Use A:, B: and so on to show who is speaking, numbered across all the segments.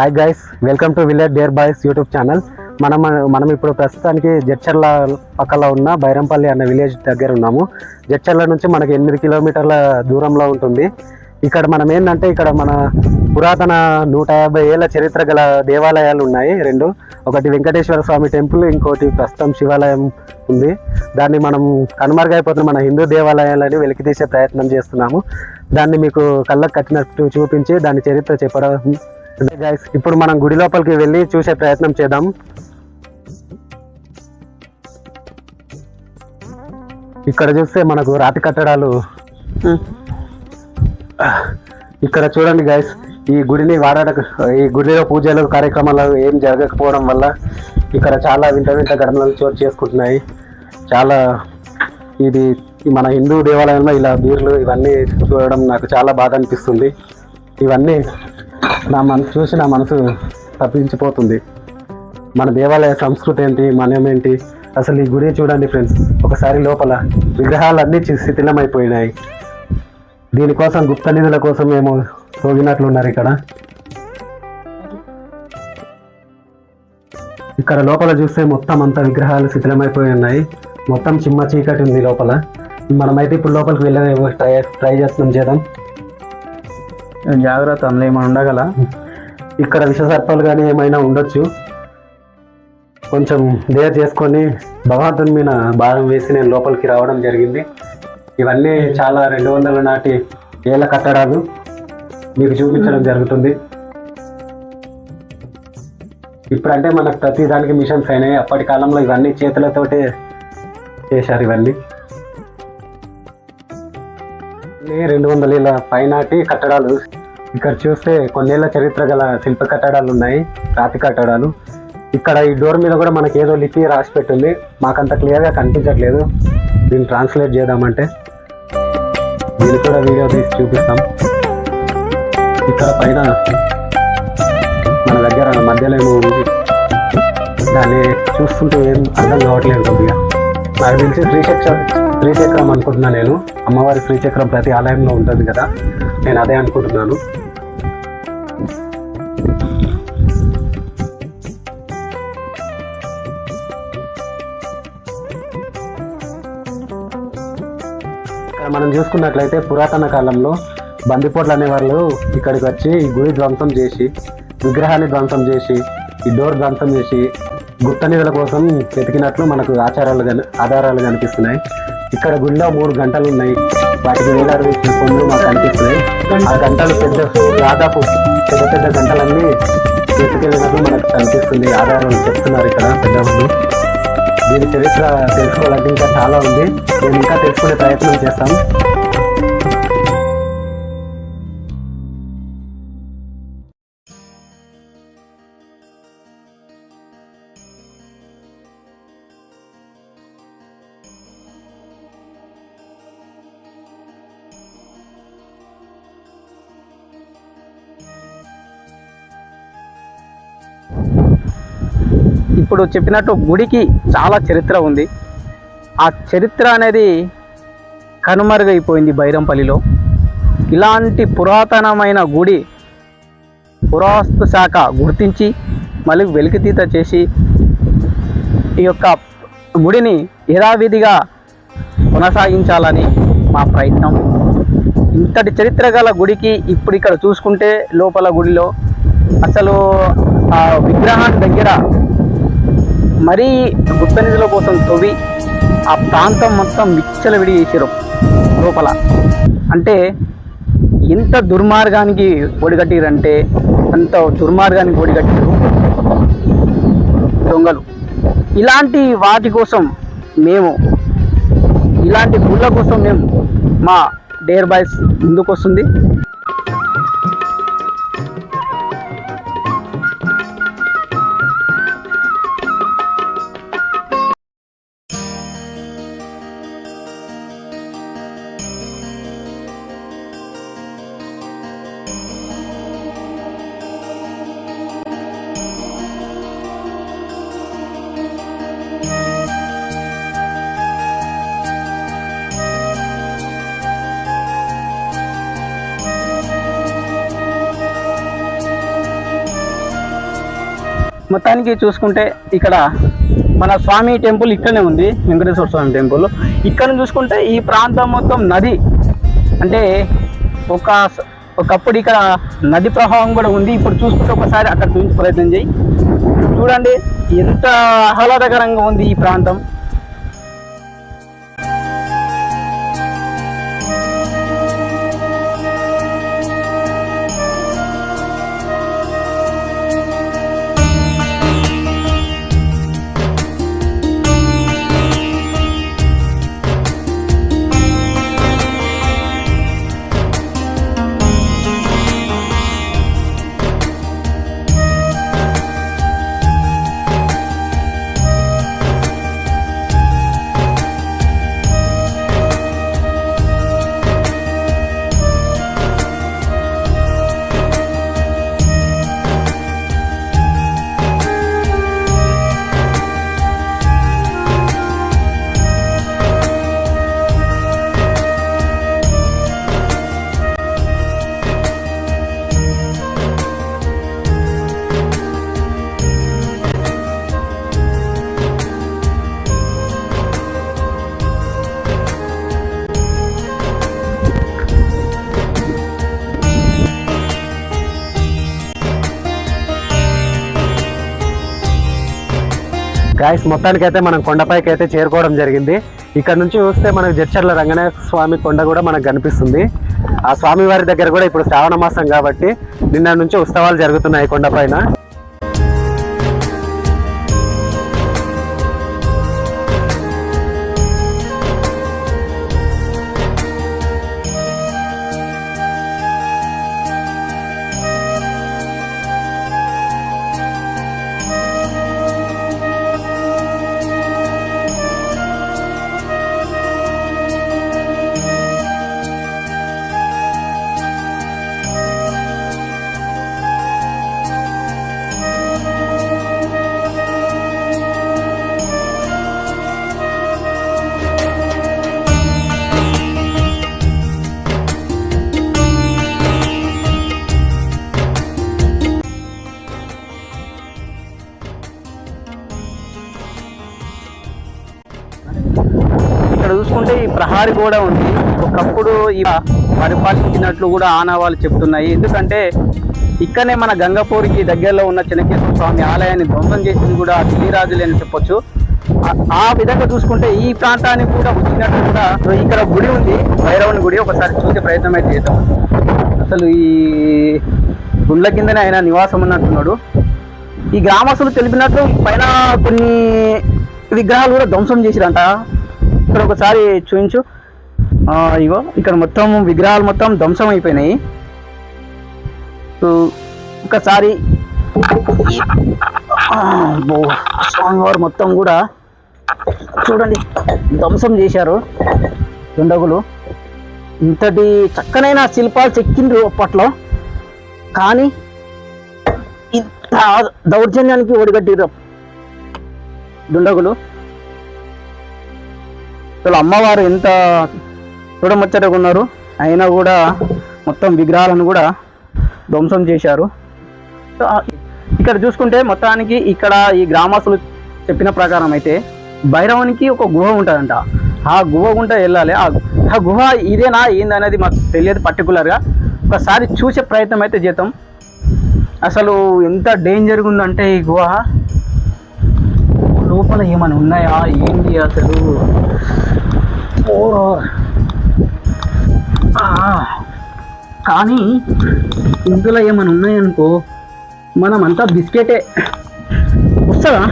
A: Hi guys welcome to village dare boys YouTube channel మనం మనం ఇప్పుడు ప్రస్తుతానికి జడ్చర్ల పక్కలో ఉన్న బైరంపల్లి అన్న విలేజ్ దగ్గర ఉన్నాము. జడ్చర్ల నుంచి మనకి ఎనిమిది కిలోమీటర్ల దూరంలో ఉంటుంది. ఇక్కడ మనం ఏంటంటే ఇక్కడ మన పురాతన నూట యాభై ఏళ్ళ చరిత్ర గల దేవాలయాలు ఉన్నాయి రెండు. ఒకటి వెంకటేశ్వర స్వామి టెంపుల్ ఇంకోటి ప్రస్తుతం శివాలయం ఉంది. దాన్ని మనం కనుమరుగైపోతున్న మన హిందూ దేవాలయాలని వెలికి తీసే ప్రయత్నం చేస్తున్నాము. దాన్ని మీకు కళ్ళకు కట్టినట్టు చూపించి దాని చరిత్ర చెప్పడం గైస్ ఇప్పుడు మనం గుడి లోపలికి వెళ్ళి చూసే ప్రయత్నం చేద్దాం. ఇక్కడ చూస్తే మనకు రాతి కట్టడాలు. ఇక్కడ చూడండి గైస్ ఈ గుడిని వాడట ఈ గుడిలో పూజలు కార్యక్రమాలు ఏం జరగకపోవడం వల్ల ఇక్కడ చాలా వింత వింత ఘటనలు చోటు చేసుకుంటున్నాయి. చాలా ఇది మన హిందూ దేవాలయంలో ఇలా బీర్లు ఇవన్నీ చూడడం నాకు చాలా బాధ అనిపిస్తుంది. ఇవన్నీ నా మనసు చూసి నా మనసు తప్పించిపోతుంది. మన దేవాలయ సంస్కృతి ఏంటి మనం ఏంటి? అసలు ఈ గుడి చూడండి ఫ్రెండ్స్ ఒకసారి లోపల విగ్రహాలన్నీ చి- శిథిలమైపోయినాయి దీనికోసం గుప్త నిధుల కోసం మేము తోగినట్లున్నారు ఇక్కడ. ఇక్కడ లోపల చూస్తే మొత్తం అంతా విగ్రహాలు శిథిలమైపోయి ఉన్నాయి. మొత్తం చిమ్మ చీకటి ఉంది లోపల. మనమైతే ఇప్పుడు లోపలికి వెళ్ళే ట్రై ట్రై చేస్తున్నాం చేద్దాం.
B: జాగ్రత్త అందులో ఏమైనా ఉండగల?
A: ఇక్కడ విషసర్పాలు కానీ ఏమైనా ఉండొచ్చు. కొంచెం దేర్ చేసుకొని భగవంతుని మీద భారం వేసి నేను లోపలికి రావడం జరిగింది. ఇవన్నీ చాలా రెండు వందల నాటి ఏళ్ళ కట్టడాలు మీకు చూపించడం జరుగుతుంది. ఇప్పుడంటే మనకు ప్రతి దానికి మిషన్స్ అయినాయి అప్పటి కాలంలో ఇవన్నీ చేతులతోటే చేశారు ఇవన్నీ. రెండు వందల ఏళ్ళ పైనాటి కట్టడాలు. ఇక్కడ చూస్తే కొన్నేళ్ళ చరిత్ర గల శిల్ప కట్టడాలు ఉన్నాయి రాతి కట్టడాలు. ఇక్కడ ఈ డోర్ మీద కూడా మనకి ఏదో లిపి రాసి పెట్టింది. మాకంత క్లియర్గా కనిపించట్లేదు. దీన్ని ట్రాన్స్లేట్ చేద్దామంటే. దీన్ని కూడా వీడియో తీసి చూపిస్తాం. ఇక్కడ పైన మన దగ్గర మధ్యలో ఏమో ఉంది. దాన్ని చూస్తుంటే ఏం అర్థం కావట్లేదు కొద్దిగా. నాకు తెలిసి శ్రీచక్రం శ్రీచక్రం అనుకుంటున్నాను నేను. అమ్మవారి శ్రీచక్రం ప్రతి ఆలయంలో ఉంటుంది కదా. నేను అదే అనుకుంటున్నాను. మనం చూసుకున్నట్లయితే పురాతన కాలంలో బందిపోట్లు అనేవాళ్ళు ఇక్కడికి వచ్చి ఈ గుడి ధ్వంసం చేసి విగ్రహాన్ని ధ్వంసం చేసి ఈ డోర్ ధ్వంసం చేసి గుప్త నిధుల కోసం వెతికినట్లు మనకు ఆచారాలు ఆధారాలు కనిపిస్తున్నాయి. ఇక్కడ గుండా మూడు గంటలు ఉన్నాయి. వాటికి వేలాడదీసిన కొండలు మాకు కనిపిస్తున్నాయి. ఆ గంటలు పెద్ద దాదాపు పెద్ద పెద్ద గంటలన్నీ ఎత్తుకెళ్ళినట్లు మనకు కనిపిస్తుంది. ఆధారాలు చెప్తున్నారు ఇక్కడ పెద్దవాళ్ళు. దీని చరిత్ర తెలుసుకోవాలంటే ఇంకా చాలా ఉంది. మేము ఇంకా తెలుసుకునే ప్రయత్నం చేస్తాం.
B: ఇప్పుడు చెప్పినట్టు గుడికి చాలా చరిత్ర ఉంది. ఆ చరిత్ర అనేది కనుమరుగైపోయింది బైరంపల్లిలో. ఇలాంటి పురాతనమైన గుడి పురావస్తు శాఖ గుర్తించి మళ్ళీ వెలికితీత చేసి ఈ యొక్క గుడిని యథావిధిగా కొనసాగించాలని మా ప్రయత్నం. ఇంతటి చరిత్ర గల గుడికి ఇప్పుడు ఇక్కడ చూసుకుంటే లోపల గుడిలో అసలు ఆ విగ్రహాన్ని దగ్గర మరీ గుప్త నిధుల కోసం తవ్వి ఆ ప్రాంతం మొత్తం విచ్చలవిడి చేసారు లోపల. అంటే ఎంత దుర్మార్గానికి ఒడిగట్టిరంటే అంత దుర్మార్గానికి ఒడిగట్టారు దొంగలు. ఇలాంటి వాటి కోసం మేము ఇలాంటి గుళ్ళ కోసం మేము మా డేర్ బాయ్స్ ముందుకు వస్తుంది మొత్తానికి చూసుకుంటే ఇక్కడ మన స్వామి టెంపుల్ ఇక్కడనే ఉంది వెంకటేశ్వర స్వామి టెంపుల్. ఇక్కడ చూసుకుంటే ఈ ప్రాంతం మొత్తం నది. అంటే ఒక ఒకప్పుడు ఇక్కడ నది ప్రవాహం కూడా ఉంది ఇప్పుడు చూసుకుంటే ఒకసారి అక్కడ చూపించే ప్రయత్నం చేయి. చూడండి ఎంత ఆహ్లాదకరంగా ఉంది ఈ ప్రాంతం.
A: గాయస్ మొత్తానికి అయితే మనం కొండపైకి అయితే చేరుకోవడం జరిగింది. ఇక్కడ నుంచి చూస్తే మనకు జడ్చర్ల రంగనాథ స్వామి కొండ కూడా మనకు కనిపిస్తుంది. ఆ స్వామి వారి దగ్గర కూడా ఇప్పుడు శ్రావణ మాసం కాబట్టి నిన్న నుంచి ఉత్సవాలు జరుగుతున్నాయి కొండపైన.
B: చూసుకుంటే ఈ ప్రహారీ కూడా ఉంది. ఒకప్పుడు ఈ పరిపాలించినట్లు కూడా ఆనవాళ్ళు చెప్తున్నాయి ఎందుకంటే ఇక్కడనే మన గంగపూర్కి దగ్గరలో ఉన్న చెనకేశ్వర స్వామి ఆలయాన్ని ధ్వంసం చేసింది కూడా గిరిరాజులే అని చెప్పొచ్చు. ఆ- ఆ విధంగా చూసుకుంటే ఈ ప్రాంతానికి కూడా వచ్చినట్టు కూడా ఇక్కడ గుడి ఉంది. భైరవుని గుడి. ఒకసారి చూసే ప్రయత్నం అయితే చేద్దాం. అసలు ఈ గుండ్ల కిందనే ఆయన నివాసం ఉన్నట్టున్నాడు ఈ గ్రామస్తులు తెలిపినట్టు పైన కొన్ని విగ్రహాలు కూడా ధ్వంసం చేసిరంట. ఇక్కడ ఒకసారి చూపించు ఇగో ఇక్కడ మొత్తం విగ్రహాలు మొత్తం ధ్వంసం అయిపోయినాయి ఒకసారి స్వామివారు మొత్తం కూడా చూడండి ధ్వంసం చేశారు దుండగులు. ఇంతటి చక్కనైన శిల్పాలు చెక్కిండ్రు అప్పట్లో. కానీ ఇంత దౌర్జన్యానికి ఒడిగట్టిరు దుండగులు. అసలు అమ్మవారు ఎంత చూడముచ్చటగా ఉన్నారు. అయినా కూడా మొత్తం విగ్రహాలను కూడా ధ్వంసం చేశారు. సో, ఇక్కడ చూసుకుంటే మొత్తానికి ఇక్కడ ఈ గ్రామస్తులు చెప్పిన ప్రకారం అయితే భైరవునికి ఒక గుహ ఉంటుందంట. ఆ గుహ గుంట వెళ్ళాలి. ఆ ఆ గుహ ఇదేనా ఏందనేది మాకు తెలియదు పర్టికులర్గా ఒకసారి చూసే ప్రయత్నం అయితే చేద్దాం. అసలు ఎంత డేంజర్గా ఉందంటే ఈ గుహ. లోపల ఏమైనా ఉన్నాయా ఏంటి అసలు ఓ కానీ ఇందులో ఏమైనా ఉన్నాయనుకో మనం బిస్కెటే. వస్తుందా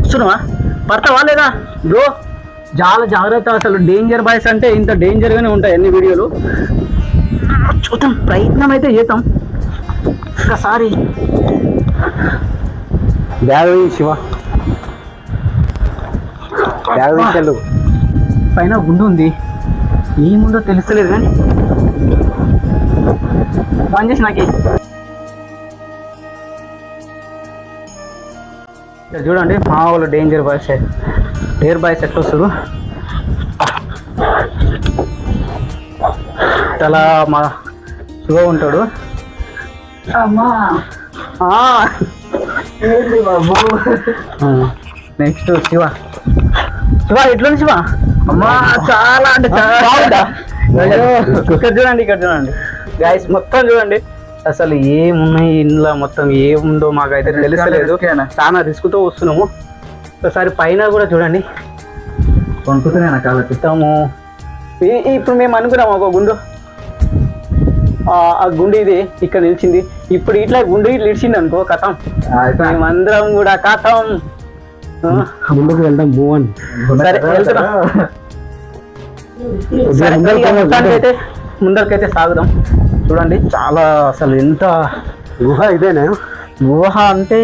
B: వస్తున్నావా? పడతావా లేదా? బ్రో చాలా జాగ్రత్త అసలు డేంజర్ బాయ్స్ అంటే ఇంత డేంజర్గానే ఉంటాయి అన్ని వీడియోలు. చూద్దాం ప్రయత్నం అయితే చేద్దాం. ఒకసారి
A: బ్యాగ్ శివ. బ్యాగ్ తీసుకెళ్ళు
B: పైన గుండు ఉంది. ఏముందో తెలుస్తలేదు కానీ. ఫోన్ చేసి నాకు. ఇక్కడ చూడండి మా వాళ్ళు డేంజర్ బాయ్స్ డేర్ బాయ్స్ ఎట్లా వస్తారు? చాలా మా శివ ఉంటాడు. అమ్మా. నెక్స్ట్ శివ. శివ ఎట్లుంది శివ? అమ్మా చాలా అంటే చాలా ఇక్కడ చూడండి ఇక్కడ చూడండి. గాయస్ మొత్తం చూడండి. అసలు ఏమున్నాయి ఇంట్లో మొత్తం ఏముందో మాకైతే తెలుసలేదు చాలా రిస్క్తో వస్తున్నాము. ఒకసారి పైన కూడా చూడండి. చెప్తాము ఈ- ఇప్పుడు మేము అనుకున్నాము ఒక గుండు. ఆ గుండు ఇది ఇక్కడ నిలిచింది. ఇప్పుడు ఇట్లా గుండు నిలిచింది అనుకో కథం. మేమందరం కూడా కథం.
A: ముందుకు వెళ్దాం భువన్
B: సరే వెళ్తున్నాం. ముందరికైతే సాగుదాం. చూడండి. చాలా అసలు ఎంత
A: గుహ ఇదేనే?
B: ఊహ అంటే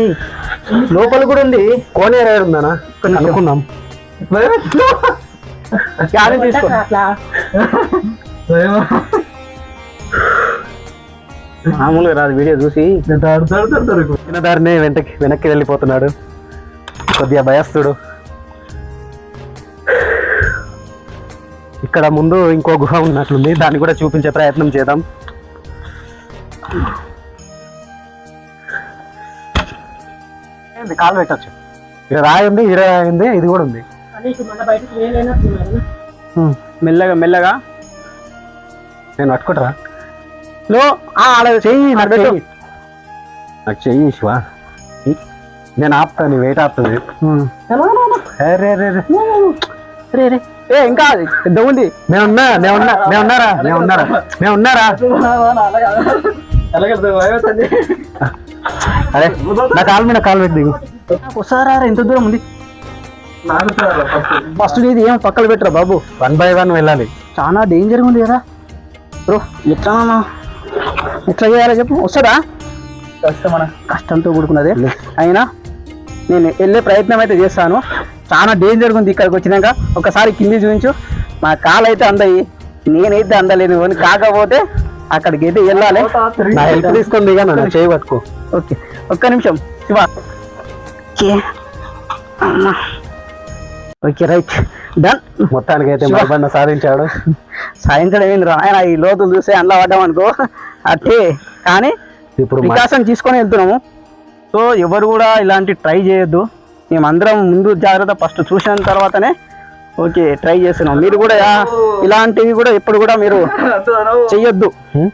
B: లోపల కూడా ఉంది.
A: కోనేరు ఉందనా. అనుకున్నాం
B: తీసుకో. మామూలుగా రాదు వీడియో చూసి.
A: చిన్న దారినే వెనక్కి వెనక్కి వెళ్ళిపోతున్నాడు. కొద్దిగా భయస్తుడు ఇక్కడ ముందు ఇంకో గుహ ఉన్నట్లుంది. దాన్ని కూడా చూపించే ప్రయత్నం చేద్దాం. కాలు పెట్టచ్చు? ఇక్కడ రాయి ఉంది రాయి ఉంది ఇది కూడా ఉంది.
B: మెల్లగా మెల్లగా.
A: నేను పట్టుకుంటారా
B: లో ఆ, అలా చెయ్యి
A: నాకు. నాకు చెయ్యి శివ. నేను ఆపుతా నీ వెయిట్ ఆపుతుంది రే రే
B: రే. రే ఏ ఇంకా అది పెద్ద ఉంది
A: మేమున్నా మేమున్నా మేమున్నారా మేమున్నారా మేమున్నారా? అరే నా కాలు మీద కాలు పెట్టి దిగు.
B: ఒకసారి ఎంత దూరం ఉంది. ఫస్ట్ ఇది ఏం పక్కన పెట్టరా బాబు?
A: వన్ బై వన్ వెళ్ళాలి.
B: చాలా డేంజర్గా ఉంది కదా. బ్రో ఎట్లా ఎట్లా చేయాలో చెప్పు. వస్తుందా కష్టం కష్టంతో కూడుకున్నది. అయినా నేను వెళ్ళే ప్రయత్నం అయితే చేస్తాను. చాలా డేంజర్గా ఉంది ఇక్కడికి వచ్చినాక. ఒకసారి కింది చూపించు. నా కాలు అయితే అందయి. నేనైతే అందలేదు. అని కాకపోతే అక్కడికి అయితే వెళ్ళాలి.
A: నా హెల్ప్ తీసుకొని దిగా నా చేయి పట్టుకో.
B: ఓకే. ఒక్క నిమిషం. శివ. ఓకే. అమ్మా. Okay right. డన్
A: మొత్తానికి అయితే సాధించాడు.
B: ఏంది రా ఆయన ఈ లోతులు చూస్తే అందులో పడ్డాం అనుకో అట్టే కానీ
A: ఇప్పుడు
B: ప్రికాషన్ తీసుకొని వెళ్తున్నాము. సో ఎవరు కూడా ఇలాంటి ట్రై చేయొద్దు. మేమందరం ముందు జాగ్రత్త ఫస్ట్ చూసిన తర్వాతనే ఓకే ట్రై చేస్తున్నాం. మీరు కూడా ఇలాంటివి కూడా ఎప్పుడు కూడా మీరు చెయ్యొద్దు.
A: హ్మ్?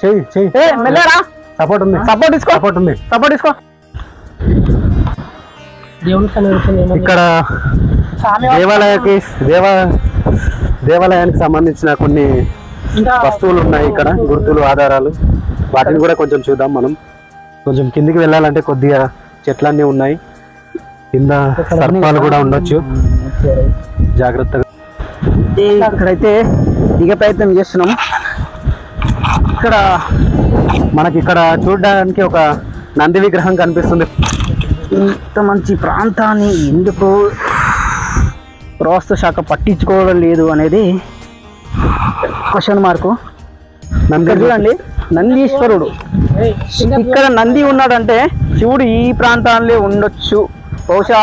A: చెయ్యి చెయ్యి.
B: ఏ మెల్లరా
A: సపోర్ట్ ఉంది.
B: సపోర్ట్
A: సపోర్ట్ ఉంది.
B: సపోర్ట్
A: ఇక్కడ దేవాలయకి దేవ దేవాలయానికి సంబంధించిన కొన్ని వస్తువులు ఉన్నాయి ఇక్కడ గుర్తులు ఆధారాలు. వాటిని కూడా కొంచెం చూద్దాం మనం. కొంచెం కిందికి వెళ్ళాలంటే కొద్దిగా చెట్లన్నీ ఉన్నాయి. కింద సర్పాలు కూడా ఉండొచ్చు. జాగ్రత్తగా.
B: ఇక్కడైతే దిగే ప్రయత్నం చేస్తున్నాం. ఇక్కడ
A: మనకి ఇక్కడ చూడడానికి ఒక నంది విగ్రహం కనిపిస్తుంది.
B: ఇంత మంచి ప్రాంతాన్ని ఎందుకు పురావస్తు శాఖ పట్టించుకోవడం లేదు అనేది క్వశ్చన్ మార్కు ఇక్కడ చూడండి నందీశ్వరుడు. ఇక్కడ నంది ఉన్నాడంటే శివుడు ఈ ప్రాంతాల్లో ఉండొచ్చు. బహుశా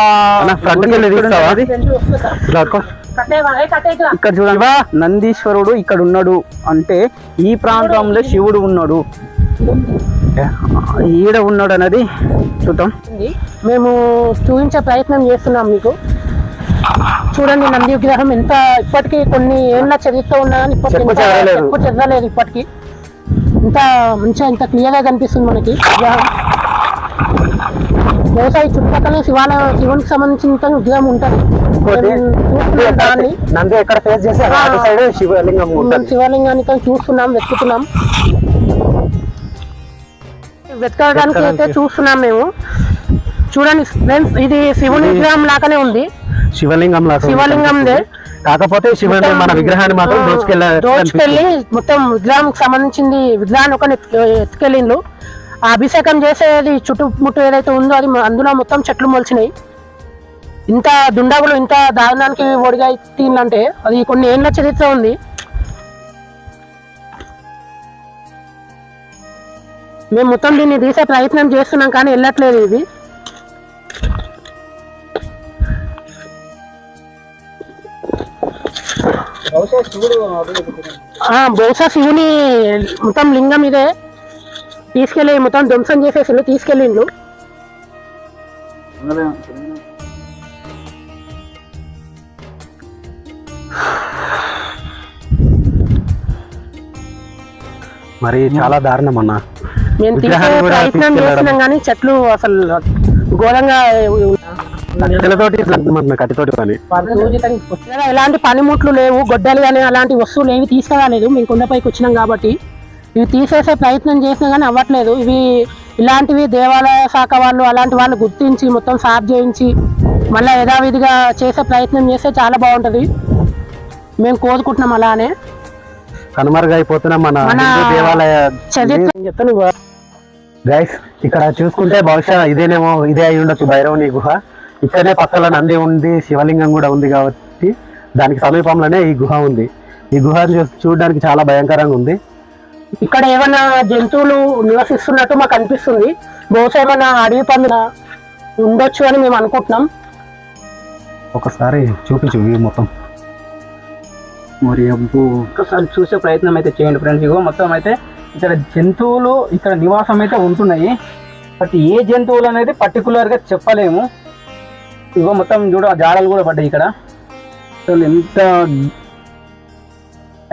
B: ఇక్కడ చూడండి నందీశ్వరుడు ఇక్కడ ఉన్నాడు. అంటే ఈ ప్రాంతంలో శివుడు ఉన్నాడు. ఈడ ఉన్నాడు అనేది చూద్దాం.
C: మేము చూపించే ప్రయత్నం చేస్తున్నాం మీకు. చూడండి నంది విగ్రహం ఎంత ఇప్పటికీ కొన్ని ఏళ్ళ చరిత్ర ఉన్నా కానీ ఇప్పటికి
A: చెదరలేదు.
C: చెదరలేదు ఇప్పటికి. ఇంత మంచిగా ఇంత క్లియర్గా కనిపిస్తుంది మనకి విగ్రహం. బహుశా ఈ చుట్టుపక్కల శివాల శివునికి సంబంధించిన విగ్రహం ఉంటుంది. దాన్ని.
A: నంది ఎక్కడ ఫేస్ చేసి
C: ఆ.
A: అటు సైడ్ శివలింగం
C: శివలింగాన్ని చూస్తున్నాం వెతుకుతున్నాం. వెతకడానికి అయితే. చూస్తున్నాం మేము. చూడండి ఫ్రెండ్స్ ఇది శివుని విగ్రహం లాగానే ఉంది.
A: శివలింగం.
C: శివలింగందే.
A: కాకపోతే శివుని మన విగ్రహాన్ని మాత్రం దోచుకెళ్ళ
C: దోచుకెళ్ళి మొత్తం విగ్రహానికి సంబంధించింది విగ్రహాన్ని ఒక ఎత్తుకెళ్ళిండ్రు. ఆ అభిషేకం చేసేది చుట్టుముట్టు ఏదైతే ఉందో అది అందులో మొత్తం చెట్లు మొలిచినాయి. ఇంత దుండగులు ఇంత దారుణానికి ఒడిగా అంటే అది కొన్ని ఏళ్ళ చరిత్ర ఉంది. మేము మొత్తం దీన్ని తీసే ప్రయత్నం చేస్తున్నాం కానీ వెళ్ళట్లేదు ఇది. బహుశా శివుని మొత్తం లింగం ఇదే. తీసుకెళ్ళి మొత్తం ధ్వంసం చేసేసి తీసుకెళ్ళిండ్రు
A: మరి చాలా దారుణం అన్న
C: మేము తీసే
A: విగ్రహాన్ని కూడా
C: ప్రయత్నం
A: తీసుకెళ్ళడం.
C: చేస్తున్నాం కానీ చెట్లు అసలు ఘోరంగా
A: కట్టెలతోటి కట్టెతోటి పని
C: ఎలాంటి పనిముట్లు లేవు గొడ్డలు కానీ అలాంటి వస్తువులు ఏవి తీసుకురాలేదు మేము కొండపైకి వచ్చినాం కాబట్టి ఇవి తీసేసే ప్రయత్నం చేసినా కానీ అవ్వట్లేదు ఇవి ఇలాంటివి దేవాలయ శాఖ వాళ్ళు అలాంటి వాళ్ళు గుర్తించి మొత్తం సాఫ్ చేయించి మళ్ళీ యథావిధిగా చేసే ప్రయత్నం చేస్తే చాలా బాగుంటుంది మేము కోరుకుంటున్నాం అలానే
A: కనుమరుగైపోతున్న మన దేవాలయ
C: చెప్తాను
A: గైస్ ఇక్కడ చూసుకుంటే బహుశా ఇదేనేమో ఇదే అయి ఉండొచ్చు భైరవుని గుహ ఇక్కడనే పక్కన నంది ఉంది శివలింగం కూడా ఉంది కాబట్టి దానికి సమీపంలోనే ఈ గుహ ఉంది. ఈ గుహ చూడడానికి చాలా భయంకరంగా ఉంది.
C: ఇక్కడ ఏమైనా జంతువులు నివసిస్తున్నట్టు మాకు అనిపిస్తుంది. బహుశా ఏమైనా అడవి పందుల ఉండొచ్చు అని మేము అనుకుంటున్నాం.
A: ఒకసారి చూపించు వ్యూ మొత్తం.
D: మరి అబ్బో.
B: ఒకసారి చూసే ప్రయత్నం అయితే చేయండి ఫ్రెండ్స్. ఇగో మొత్తం అయితే ఇక్కడ జంతువులు ఇక్కడ నివాసం అయితే ఉంటున్నాయి. బట్ ఏ జంతువులు అనేది పర్టికులర్గా చెప్పలేము. ఇగో మొత్తం చూడ జాడలు కూడా పడ్డాయి ఇక్కడ. అసలు ఎంత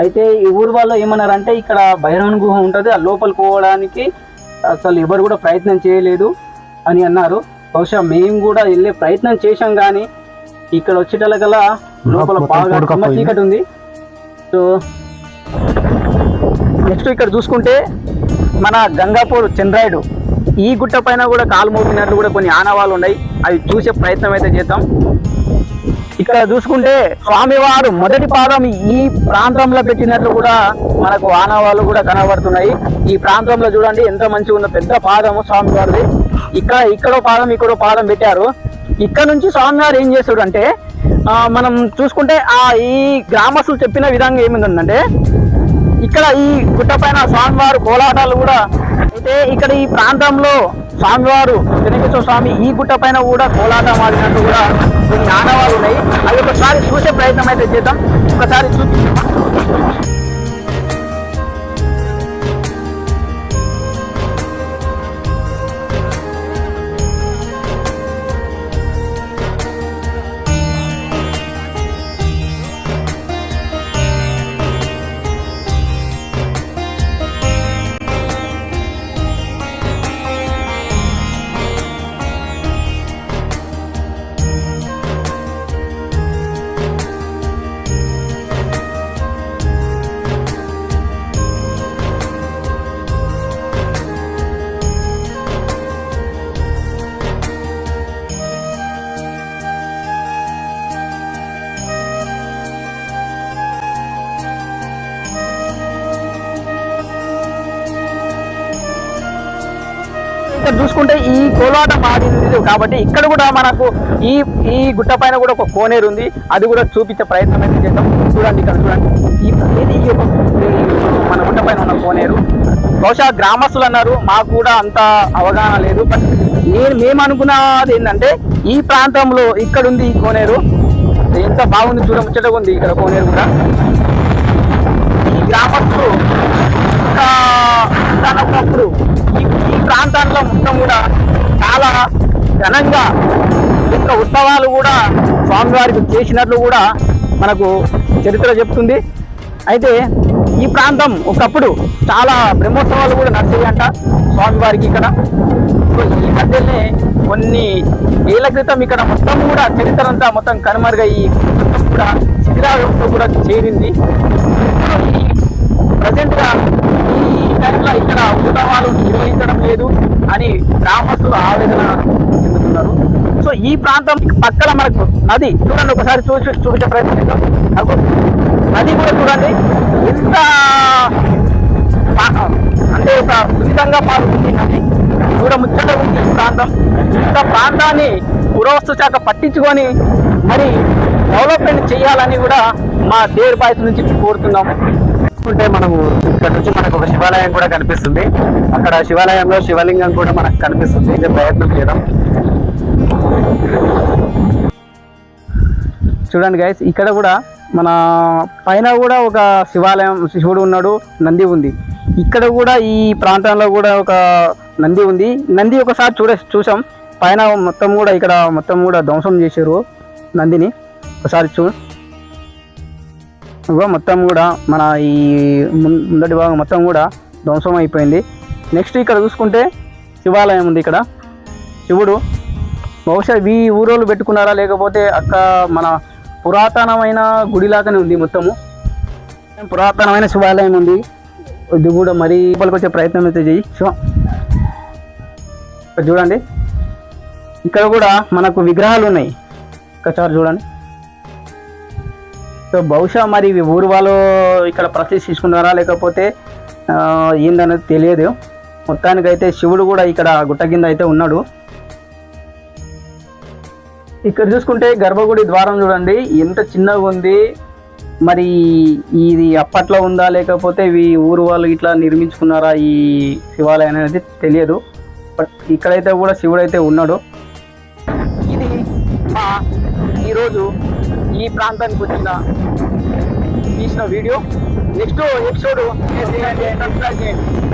B: అయితే ఈ ఊరు వాళ్ళు ఏమన్నారంటే ఇక్కడ భైరవన్ గుహ ఉంటుంది ఆ లోపలికి పోవడానికి అసలు ఎవరు కూడా ప్రయత్నం చేయలేదు అని అన్నారు. బహుశా మేము కూడా వెళ్ళే ప్రయత్నం చేశాం కానీ ఇక్కడ వచ్చేటలకల్లా లోపల బాగా. చీకటి ఉంది. సో నెక్స్ట్ ఇక్కడ చూసుకుంటే మన గంగాపూర్ చంద్రాయుడు ఈ గుట్ట పైన కూడా కాలు మోపినట్లు కూడా కొన్ని ఆనవాళ్ళు ఉన్నాయి. అవి చూసే ప్రయత్నం అయితే చేద్దాం. ఇక్కడ చూసుకుంటే స్వామివారు మొదటి పాదం ఈ ప్రాంతంలో పెట్టినట్లు కూడా మనకు ఆనవాళ్ళు కూడా కనబడుతున్నాయి. ఈ ప్రాంతంలో చూడండి ఎంత మంచిగా ఉన్న పెద్ద పాదము స్వామివారిది. ఇక్కడ ఇక్కడో పాదం ఇక్కడో పాదం పెట్టారు. ఇక్కడ నుంచి స్వామివారు ఏం చేస్తాడు అంటే మనం చూసుకుంటే ఆ ఈ గ్రామస్తులు చెప్పిన విధంగా ఏమిందంటే ఇక్కడ ఈ గుట్ట పైన స్వామివారు కోలాటాలు కూడా అయితే ఇక్కడ ఈ ప్రాంతంలో స్వామివారు వెంకటేశ్వర స్వామి ఈ గుట్ట పైన కూడా కోలాటం ఆడినట్టు కూడా కొన్ని ఆనవాళ్ళు ఉన్నాయి. అవి ఒకసారి చూసే ప్రయత్నం అయితే చేద్దాం. ఒకసారి చూసి కోలాటం ఆడింది కాబట్టి ఇక్కడ కూడా మనకు ఈ ఈ గుట్ట పైన కూడా ఒక కోనేరు ఉంది. అది కూడా చూపించే ప్రయత్నం అయితే చేద్దాం. చూడండి ఇక్కడ చూడండి. ఈ ఇది ఒక- మన గుట్ట పైన ఉన్న కోనేరు. బహుశా గ్రామస్తులు అన్నారు మాకు కూడా అంత అవగాహన లేదు. బట్ నేను మేము అనుకున్నది ఏంటంటే ఈ ప్రాంతంలో ఇక్కడ ఉంది ఈ కోనేరు. ఎంత బాగుంది చూడ ముచ్చటగా ఉంది ఇక్కడ కోనేరు కూడా. ఈ గ్రామస్తులు ఇంకా ఈ ప్రాంతాల్లో మొత్తం కూడా చాలా ఘనంగా యొక్క ఉత్సవాలు కూడా స్వామివారికి చేసినట్లు కూడా మనకు చరిత్ర చెప్తుంది. అయితే ఈ ప్రాంతం ఒకప్పుడు చాలా బ్రహ్మోత్సవాలు కూడా నడిచేయంట స్వామివారికి ఇక్కడ. ఈ మధ్యనే కొన్ని ఏళ్ళ క్రితం ఇక్కడ మొత్తం కూడా చరిత్ర అంతా మొత్తం కనుమరుగయ్యి మొత్తం కూడా శిథిలావస్థ కూడా చేరింది. ప్రజెంట్ టైంలో ఇక్కడ ఉత్సవాలు నిర్వహించడం లేదు అని గ్రామస్తులు ఆవేదన చెందుతున్నారు. సో ఈ ప్రాంతం పక్కన మనకు నది చూడండి ఒకసారి చూసి చూపించే ప్రయత్నిస్తాం నది కూడా చూడండి. ఎంత అంటే ఒక సున్నితంగా పారుతుంది నది. చూడ ముచ్చటగా ఉంది ఈ ప్రాంతం. ఇంత ప్రాంతాన్ని పురవస్తు శాఖ పట్టించుకొని మరి డెవలప్మెంట్ చేయాలని కూడా మా దేర్ బాయ్స్ నుంచి కోరుతున్నాము.
A: చూసుకుంటే మనము ఇక్కడ నుంచి మనకు ఒక శివాలయం కూడా కనిపిస్తుంది. అక్కడ శివాలయంలో శివలింగం కూడా మనకు కనిపిస్తుంది. ఇదే ప్రయత్నం చేయడం
B: చూడండి గైస్ ఇక్కడ కూడా మన పైన కూడా ఒక శివాలయం శివుడు ఉన్నాడు నంది ఉంది. ఇక్కడ కూడా ఈ ప్రాంతంలో కూడా ఒక నంది ఉంది. నంది ఒకసారి చూడ చూసాం పైన మొత్తం కూడా ఇక్కడ మొత్తం కూడా ధ్వంసం చేశారు నందిని. ఒకసారి చూ ఇగో మొత్తం కూడా మన ఈ ముందటి భాగం మొత్తం కూడా ధ్వంసం అయిపోయింది. నెక్స్ట్ ఇక్కడ చూసుకుంటే శివాలయం ఉంది ఇక్కడ. శివుడు బహుశా ఈ ఊరోళ్ళు పెట్టుకున్నారా లేకపోతే అక్క మన పురాతనమైన గుడిలాగానే ఉంది మొత్తము. పురాతనమైన శివాలయం ఉంది. ఇది కూడా మరీ లోపలికి వచ్చే ప్రయత్నం అయితే చెయ్యి. సో చూడండి. ఇక్కడ కూడా మనకు విగ్రహాలు ఉన్నాయి. ఒకసారి చూడండి. సో బహుశా మరి ఊరు వాళ్ళు ఇక్కడ ప్రతిష్ఠించుకున్నారా లేకపోతే ఏందనేది తెలియదు. మొత్తానికైతే శివుడు కూడా ఇక్కడ గుట్ట కింద అయితే ఉన్నాడు. ఇక్కడ చూసుకుంటే గర్భగుడి ద్వారం చూడండి. ఎంత చిన్నగా ఉంది. మరి ఇది అప్పట్లో ఉందా? లేకపోతే ఇవి ఊరు వాళ్ళు ఇట్లా నిర్మించుకున్నారా ఈ శివాలయం అనేది తెలియదు. బట్ ఇక్కడైతే కూడా శివుడు అయితే ఉన్నాడు. ఇది మా ఈరోజు ఈ ప్రాంతానికి వచ్చిన తీసిన వీడియో. నెక్స్ట్ ఎపిసోడ్ సబ్స్క్రైబ్ చేయండి.